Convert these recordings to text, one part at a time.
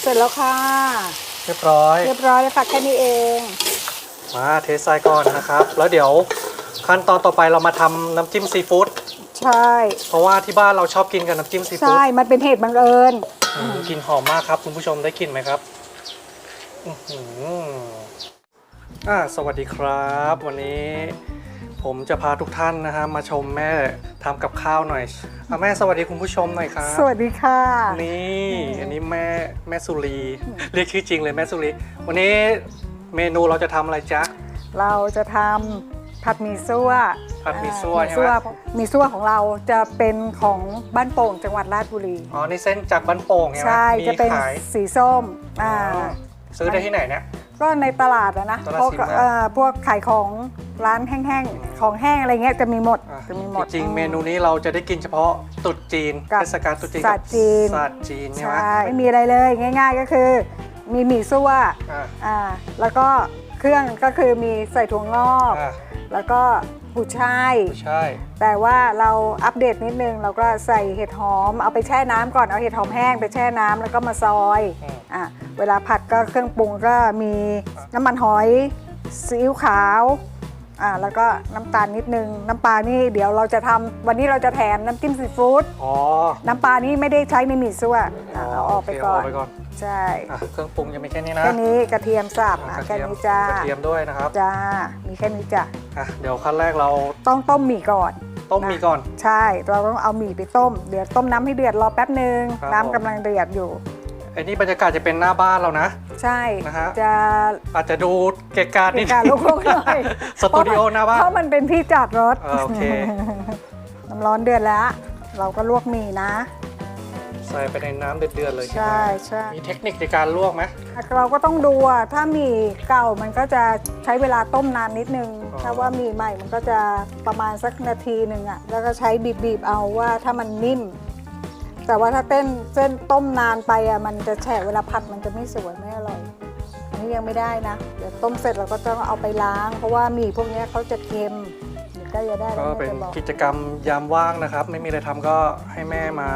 เสร็จแล้วค่ะ เรียบร้อย เรียบร้อยแล้วค่ะแค่นี้เอง มาเทใส่ก่อนนะครับ แล้วเดี๋ยวขั้นตอนต่อไปเรามาทำน้ำจิ้มซีฟู้ด ใช่ เพราะว่าที่บ้านเราชอบกินกับน้ำจิ้มซีฟู้ใช่ดมันเป็นเหตุบังเอิญ อืมกลิ่นหอมมากครับ คุณผู้ชมได้กลิ่นไหมครับอื้อหืออ่าสวัสดีครับ วันนี้ ผมจะพาทุกท่านนะฮะมาชมแม่ทำกับข้าวหน่อยอะแม่สวัสดีคุณผู้ชมหน่อยครับสวัสดีค่ะ นี่อันนี้แม่แม่สุรี เรียกชื่อจริงเลยแม่สุรี วันนี้เมนูเราจะทำอะไรจ๊ะ เราจะทำผัดหมี่ซั่วผัดหมี่ซั่วอ่าใช่ไหมหมี่ซั่วของเราจะเป็นของบ้านโป่งจังหวัดราชบุรี อ๋อ นี่เส้นจากบ้านโป่งใช่ไหมใช่มีจะเป็นขายสีส้มอ่าอ๋อซื้อได้ที่ไหนเนี่ย ก็ในตลาดอะนะตลาดพวกสินค้าเอ่อพวกขายของร้านแห้งๆ ของแห้งอะไรเงี้ยจะมีหมดอะจะมีหมด จริงๆเมนูนี้เราจะได้กินเฉพาะตรุษจีนกับเทศกาลตรุษจีนศาสตร์จีน ศาสตร์จีนใช่ไหมใช่ไม่มีอะไรเลยง่าย ๆ ก็คือ มีหมี่ซั่วอะอ่าแล้วก็เครื่องก็คือมีใส่ถั่วงอก อะแล้วก็ กุยช่าย ใช่แต่ว่าเราอัปเดตนิดนึงเราก็ใส่เห็ดหอม เอาไปแช่น้ำก่อนเอาเห็ดหอมแห้งไปแช่น้ำแล้วก็มาซอยอืมอะเวลาผัดก็เครื่องปรุงก็มีน้ำมันหอยซีอิ๊วขาว อะแล้วก็น้ำตาลนิดนึง น้ำปลานี่เดี๋ยวเราจะทำวันนี้เราจะแถมน้ำจิ้มซีฟู้ดอ๋อน้ำปลานี่ไม่ได้ใช้ในหมี่ซั่วอะเอาออกไปโคก่อนเาไปก่อนใช่อะเครื่องปรุงยังไม่แค่นี้นะแค่นี้กระเทียมสับอะอะกระแค่เทียมนี้จ้ากระเทียมด้วยนะครับจ้ามีแค่นี้จ้ะอะเดี๋ยวขั้นแรกเราต้องต้มหมี่ก่อน ต้มมีก่อน ใช่เราต้องเอาหมี่ไปต้ม เดี๋ยวต้มน้ำให้เดือดรอแป๊บหนึ่งครับน้ำกำลังเดือดอยู่ ไอ้นี่บรรยากาศจะเป็นหน้าบ้านเรานะ ใช่นะฮะจะอาจจะดูเกะกะนิมีดการลุกๆหน่อยสตูดิโอหน้าบ้านเพราะมันเป็นที่จอดรถเออโอเคน้ำร้อนเดือดแล้ว เราก็ลวกหมี่นะ ใส่ไปในน้ำเดือดๆเลยใช่ไหมใช่ใช่มีเทคนิคในการลวกไหมเราก็ต้องดูอะถ้าหมี่เก่ามันก็จะใช้เวลาต้มนานนิดนึงอ๋อถ้าว่าหมี่ใหม่มันก็จะประมาณสักนาทีหนึ่งอะแล้วก็ใช้บีบๆเอาว่าถ้ามันนิ่ม แต่ว่าถ้าเต้นเส้นต้มนานไปอะมันจะแฉะเวลาผัดมันจะไม่สวยไม่อร่อยอันนี้ยังไม่ได้นะ เดี๋ยวต้มเสร็จเราก็ต้องเอาไปล้าง เพราะว่าหมี่พวกเนี้ยเขาจะเค็มเดี๋ยวใกล้จะได้แล้วก็แม่เป็นจะบอกกิจกรรมยามว่างนะครับ ไม่มีอะไรทำก็ให้แม่มา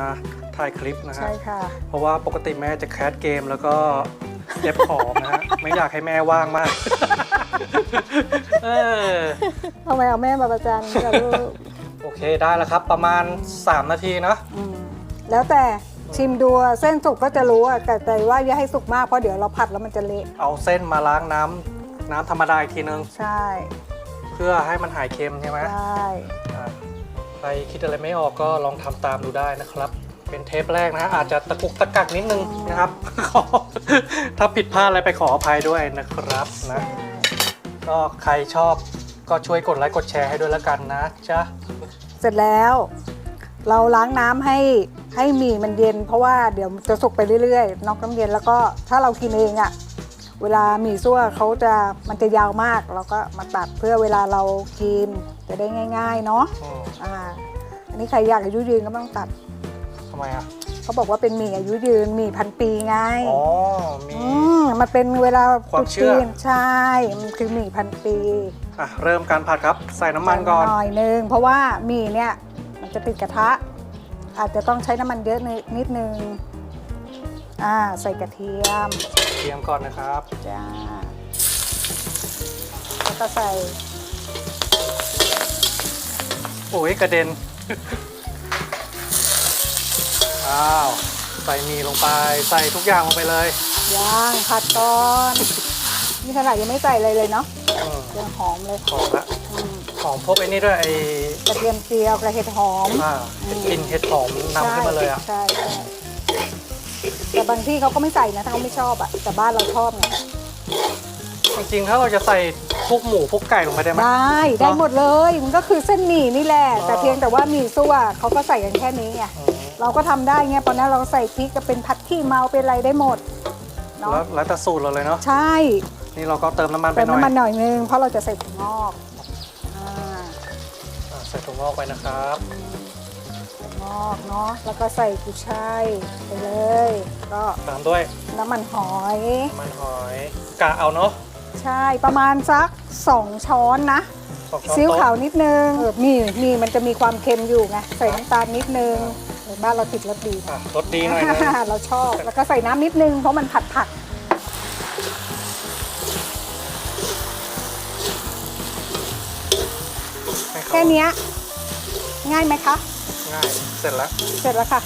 ถ่ายคลิปนะฮะใช่ค่ะ เพราะว่าปกติแม่จะแคสเกมแล้วก็เย็บของนะฮะไม่อยากให้แม่ว่างมากเออทำไมเอาแม่มาประจานกับลูกโอเคได้แล้วครับ ประมาณ 3 นาทีเนาะอืม แล้วแต่ชิมดูอะเส้นสุกก็จะรู้อะแต่แต่ว่าอย่าให้สุกมากเพราะเดี๋ยวเราผัดแล้วมันจะเละเอาเส้นมาล้างน้ำน้ำธรรมดาอีกทีนึง ใช่เพื่อให้มันหายเค็มใช่ไหมใช่อะใครคิดอะไรไม่ออกก็ลองทำตามดูได้นะครับ เป็นเทปแรกนะฮะอาจจะตะกุกตะกักนิดนึงนะครับ ขอถ้าผิดพลาดอะไรไปขออภัยด้วยนะครับนะ ก็ใครชอบก็ช่วยกดไลค์กดแชร์ให้ด้วยแล้วกันนะจ๊ะเสร็จแล้ว เราล้างน้ำให้ ให้หมี่มันเย็น เพราะว่าเดี๋ยวมันจะสุกไปเรื่อยๆนอกน้ำเย็นแล้วก็ถ้าเรากินเองอะเวลาหมี่ซั่วเขาจะมันจะยาวมาก เราก็มาตัดเพื่อเวลาเรากินจะได้ง่าย ๆ เนาะอืมอ่าอันนี้ใครอยากอายุยืนก็ไม่ต้องตัดทำไมอะเขาบอกว่าเป็นหมี่อายุยืนหมี่พันปีไงอ๋อมีอืมมันเป็นเวลาความเชื่อตรุษจีนใช่มันคือหมี่พันปีอะเริ่มการผัดครับใส่น้ำมันก่อนหน่อยนึงเพราะว่าหมี่เนี่ยมันจะติดกระทะ อาจจะต้องใช้น้ำมันเยอะนิดนึงอ่าใส่กระเทียมเตรียมก่อนนะครับ จ้าแล้วก็ใส่โอ้ยกระเด็น อ้าว ใส่หมีลงไป ใส่ทุกอย่างลงไปเลย ย่างผัดก่อน นี่ขนาดยังไม่ใส่อะไรเลยเนาะอืมยังหอมเลยหอมละ อืมหอมพวกไอ้นี่ด้วยไอ้กระเทียมเจียวกระเห็ดหอมอ่าอืมกลิ่นเห็ดหอมนำขึ้นมาเลยอะใช่ใช่แต่บางที่เขาก็ไม่ใส่นะถ้าเขาไม่ชอบอะแต่บ้านเราชอบไงจริงๆถ้าเราจะใส่พวกหมูพวกไก่ลงไปได้ไหม ได้ได้หมดเลยมันก็คือเส้นหมี่นี่แหละอ๋อ แต่เพียงแต่ว่าหมี่ซั่วเขาก็ใส่กันแค่นี้ไงอืมเราก็ทำได้ไงตอนนั้นเราใส่พริกก็เป็นผัดขี้เมาเป็นอะไรได้หมดเนาะแล้วแล้วแต่สูตรเราเลยเนาะใช่นี่เราก็เติมน้ำมันไปเติมหน่อยน้ำมันหน่อยนึงเพราะเราจะใส่ถั่วงอกอ่าอ่าใส่ถั่วงอกไปนะครับถั่วงอกเนาะแล้วก็ใส่กุยช่ายไปเลย ก็ตามด้วยน้ำมันหอยน้ำมันหอยกะเอาเนาะใช่ประมาณสักสองช้อนนะสองช้อนซีอิ๊วโต๊ะขาวนิดนึงเออนี่นี่มันจะมีความเค็มอยู่ไงใส่น้ำตาลนิดนึงเออบ้านเราติดรสดี อะรสดีหน่อยนะ เราชอบแล้วก็ใส่น้ำนิดนึงเพราะมันผัดผักใค่เนี้ยง่ายไหมคะ ง่าย เสร็จแล้ว เสร็จแล้วค่ะ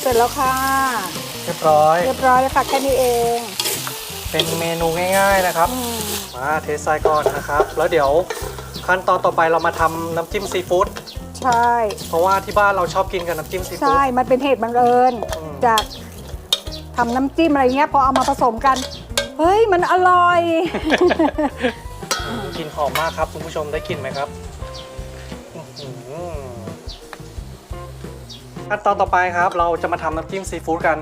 เสร็จแล้วค่ะ เรียบร้อย เรียบร้อยแล้วค่ะแค่นี้เอง เป็นเมนูง่าย ๆนะครับอืมมาเทใส่ก่อนนะครับ แล้วเดี๋ยวขั้นตอนต่อไปเรามาทำน้ำจิ้มซีฟู้ด ใช่ เพราะว่าที่บ้านเราชอบกินกับน้ำจิ้มซีฟู้ใช่ดมันเป็นเหตุบังเอิญอืม จากทำน้ำจิ้มอะไรเงี้ยพอเอามาผสมกัน เฮ้ย มันอร่อย กลิ่นหอมมากครับคุณผู้ชมได้กลิ่นไหมครับอื้อหือขั้นตอนต่อไปครับ เราจะมาทำน้ำจิ้มซีฟู้ดกัน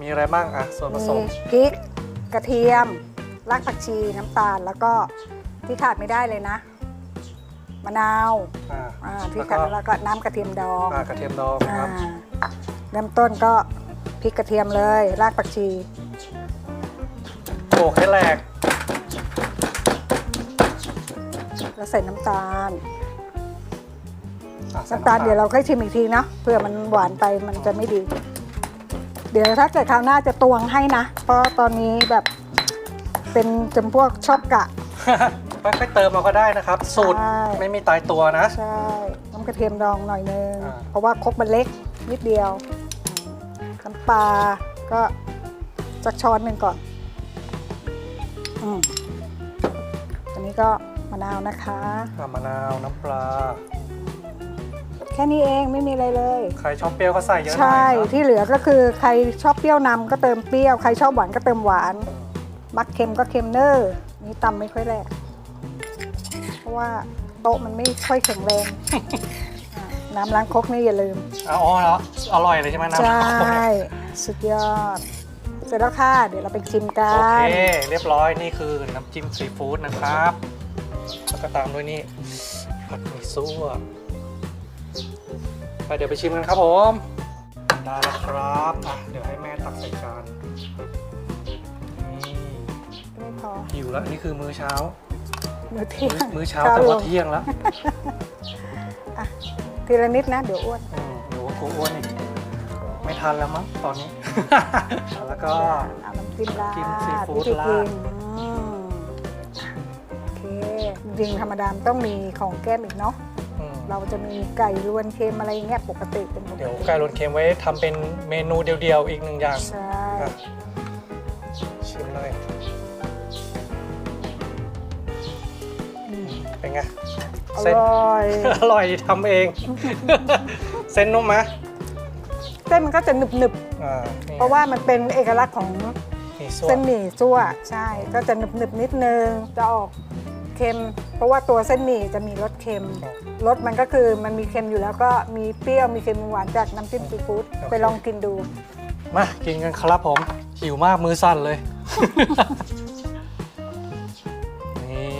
มีอะไรบ้างอะส่วนผสมมีพริกกระเทียม รากผักชีน้ำตาลแล้วก็ที่ขาดไม่ได้เลยนะ มะนาวอ่าอ่าที่แล้วขาก็ดแล้วก็น้ำกระเทียมดองอ่ากระเทียมดองนะอ่าครับเริ่มต้นก็พริกกระเทียมเลย รากผักชี โขลกให้แหลก แล้วใส่น้ำตาล อะใส่น้ำตาลเดี๋ยวเราค่อยชิมอีกทีนะเพื่อมันหวานไปมันจะไม่ดี เดี๋ยวถ้าเกิดคราวหน้าจะตวงให้นะ เพราะตอนนี้แบบเป็นจำพวกชอบกะ ค่อยๆเติมมาก็ได้นะครับ สูตรใช่ ไม่มีตายตัวนะ ใช่น้ำกระเทียมดองหน่อยนึงอ่า เพราะว่าครกมันเล็กนิดเดียวอืมน้ำปลาก็สักช้อนหนึ่งก่อนอืมอันนี้ก็ มะนาวนะคะอะมะนาวน้ำปลา แค่นี้เองไม่มีอะไรเลย ใครชอบเปรี้ยวก็ใส่เยอะหน่อยใช่ครับที่เหลือก็คือใครชอบเปรี้ยวนำก็เติมเปรี้ยวใครชอบหวานก็เติมหวานมักเค็มก็เค็มเนอร์นี่ตำไม่ค่อยแรงเพราะว่าโต๊ะมันไม่ค่อยแข็งแรง อ่าน้ำล้างครกนี่อย่าลืม อ๋อแล้วอร่อยเลยใช่ไหมน้ำใช่ข้าวเนี่ยสุดยอด เสร็จแล้วค่ะ เดี๋ยวเราไปชิมกัโอนเคเรียบร้อยนี่คือน้ำจิ้มซีฟู้ดนะครับ แล้วก็ตามด้วยนี่ผัดหมี่ซั่วไปเดี๋ยวไปชิมกันครับผม ได้แล้วครับอะเดี๋ยวให้แม่ตักใส่จานนี่ไม่พอหิวแล้วนี่คือมื้อเช้า มื้อเที่ยงมื้อเช้าแต่ว่าเที่ยงแล้วอะทีละนิดนะ เดี๋ยวอ้วนอืมเดี๋ยวว่ากูอ้วนอีกไม่ทันแล้วมั้งตอนนี้ แล้วก็เอาน้ำจิ้มราดจิ้มซีฟู้ดวิธีราด ริง ๆ ธรรมดามนต้องมีของแก้มอีกเนาะอืมเราจะมีไก่รวนเค็มอะไรเงี้ยปกติเป็นปกเดี๋ยวติไก่รวนเค็มไว้ทำเป็นเมนูเดียวๆอีกหนึ่งอย่างใช่อะชิมเลยอืมเป็นไงอเส้น ร่อย อร่อยทำเอง เส้นนุ่มไหมเส้นมันก็จะหนึบหนึบอ่านี่ๆเพราะว่ามันเป็นเอกลักษณ์ของ มีส่วเส้นนหมี่ซั่วใช่ก็จะหนึบหนึบๆนิดนึงจะออก เค็ม เพราะว่าตัวเส้นหมี่จะมีรสเค็มรสมันก็คือมันมีเค็มอยู่แล้วก็มีเปรี้ยวมีเค็มมีหวานจากน้ำจิ้มซีฟู้ดไปลองกินดู มากินกันครับผม หิวมากมือสั่นเลย นี่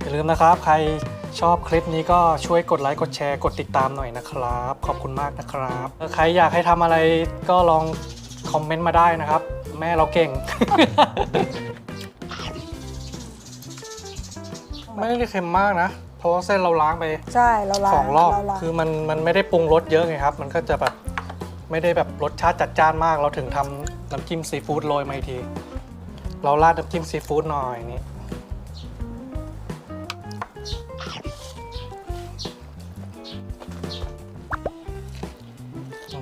อย่าลืมนะครับ ใครชอบคลิปนี้ก็ช่วยกดไลค์กดแชร์กดติดตามหน่อยนะครับ ขอบคุณมากนะครับเออใครอยากให้ทำอะไรก็ลองคอมเมนต์มาได้นะครับ แม่เราเก่ง ไม่ได้เค็มมากนะ เพราะว่าเส้นเราล้างไปใช่เราล้างสองรอบ เาล้างคือมันมันไม่ได้ปรุงรสเยอะไงครับ มันก็จะแบบไม่ได้แบบรสชาติจัดจ้านมาก เราถึงทำน้ำจิ้มซีฟู้ดโรยมาอีกที เราราดน้ำจิ้มซีฟู้ดหน่อยนี่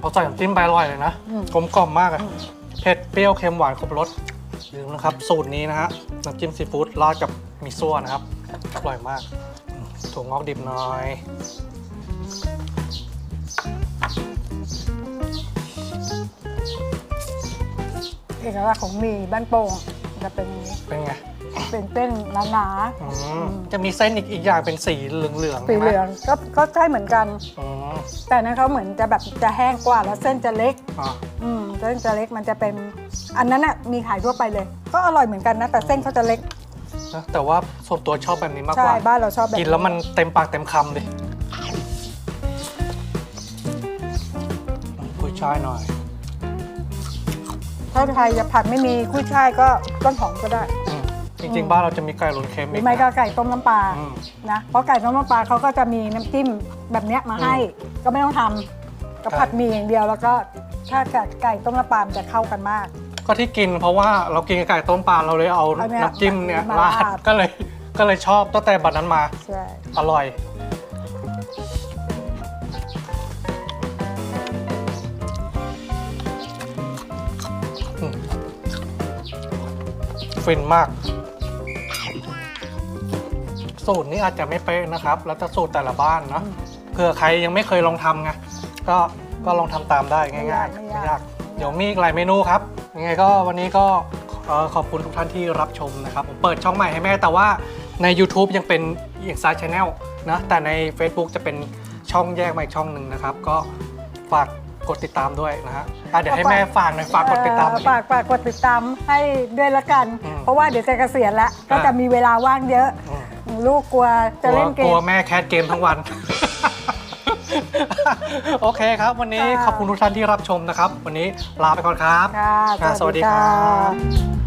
พอใส่น้ำจิ้มไปอร่อยเลยนะ อืม กลมกล่อมมากอะเผ็ดเปรี้ยวเค็มหวานครบรสอย่า ลืมนะครับ สูตรนี้นะฮะน้ำจิ้มซีฟู้ดราดกับมิโซะนะครับ อร่อยมากอืมถั่วงอกดิบหน่อยเอกลักษณ์ของหมี่บ้านโป่งจะเป็นอย่างนี้เป็นไง เป็นเส้นหนาอืมจะมีเส้นอีกอีกอย่างเป็นสีเหลืองๆๆสีใช่ไมเหลืองก็ก็ใช่เหมือนกันอืมแต่นั้นเขาเหมือนจะแบบจะแห้งกว่าแล้วเส้นจะเล็กอะอืมเส้นจะเล็กมันจะเป็น อันนั้นน่ะมีขายทั่วไปเลย ก็อร่อยเหมือนกันนะ แต่เส้นเขาจะเล็กนะแต่ว่าส่วนตัวชอบแบบนี้มากกใช่ว่า บ้านเราชอบแบบกินแล้วมันเต็มปากเต็มคำดิกุ้ยช่ายหน่อย ถ้าใครจะผัดไม่มีกุ้ยช่ายก็ต้นหอมก็ได้อืม จริง ๆ บ้านเราจะมีไก่หลุนเค็มหรือีอกไม่ก็นะไก่ต้มน้ำปลาอืม นะเพราะไก่ต้มน้ำปลาเขาก็จะมีน้ำจิ้มแบบเนี้ยมาให้ก็ไม่ต้องทำก็ผัดหมี่อย่างเดียวแล้วก็ถ้ากับไก่ต้มน้ำปลามันจะเข้ากันมาก ก็ที่กินเพราะว่าเรากินกับไก่ต้มปลาเราเลยเอาเอาเนี่ยน้ำจิ้มเนี่ยมาราราด ดก็เลยก็เลยชอบตั้งแต่บัดนั้นมาใช่อร่อยอืมฟินมาก สูตรนี้อาจจะไม่เป๊ะนะครับ แล้วแต่สูตรแต่ละบ้านเนาะเผื่อใครยังไม่เคยลองทำไงก็ก็ลองทำตามได้ง่ายๆไม่ไม่ยากยากเดี๋ยวมีอีกหลายเมนูครับยังไงก็วันนี้ก็เอ่อขอบคุณทุกท่านที่รับชมนะครับผมเปิดช่องใหม่ให้แม่แต่ว่าใน YouTube ยังเป็นอีกไซด์ช n แนลนะแต่ใน Facebook จะเป็นช่องแยกมาอีกช่องหนึ่งนะครับ ก็ฝากกดติดตามด้วยนะฮะอะเดี๋ยวให้แม่ฝากหน่อยฝากกดติดตามหเอ่น่ออยฝากฝากกดติดตามให้ด้วยละกันอืมเพราะว่าเดี๋ยวจะเกษียณแล้วก็อ่าจะมีเวลาว่างเยอะอืม ลูกกลัวจะกลัวเล่นเกกลัมวแม่แคสเกมทั้งวัน โอเคครับ วันนี้ค่ะ ขอบคุณทุกท่านที่รับชมนะครับ วันนี้ลาไปก่อนครับ ค่ะค่ะสวัสดีครับ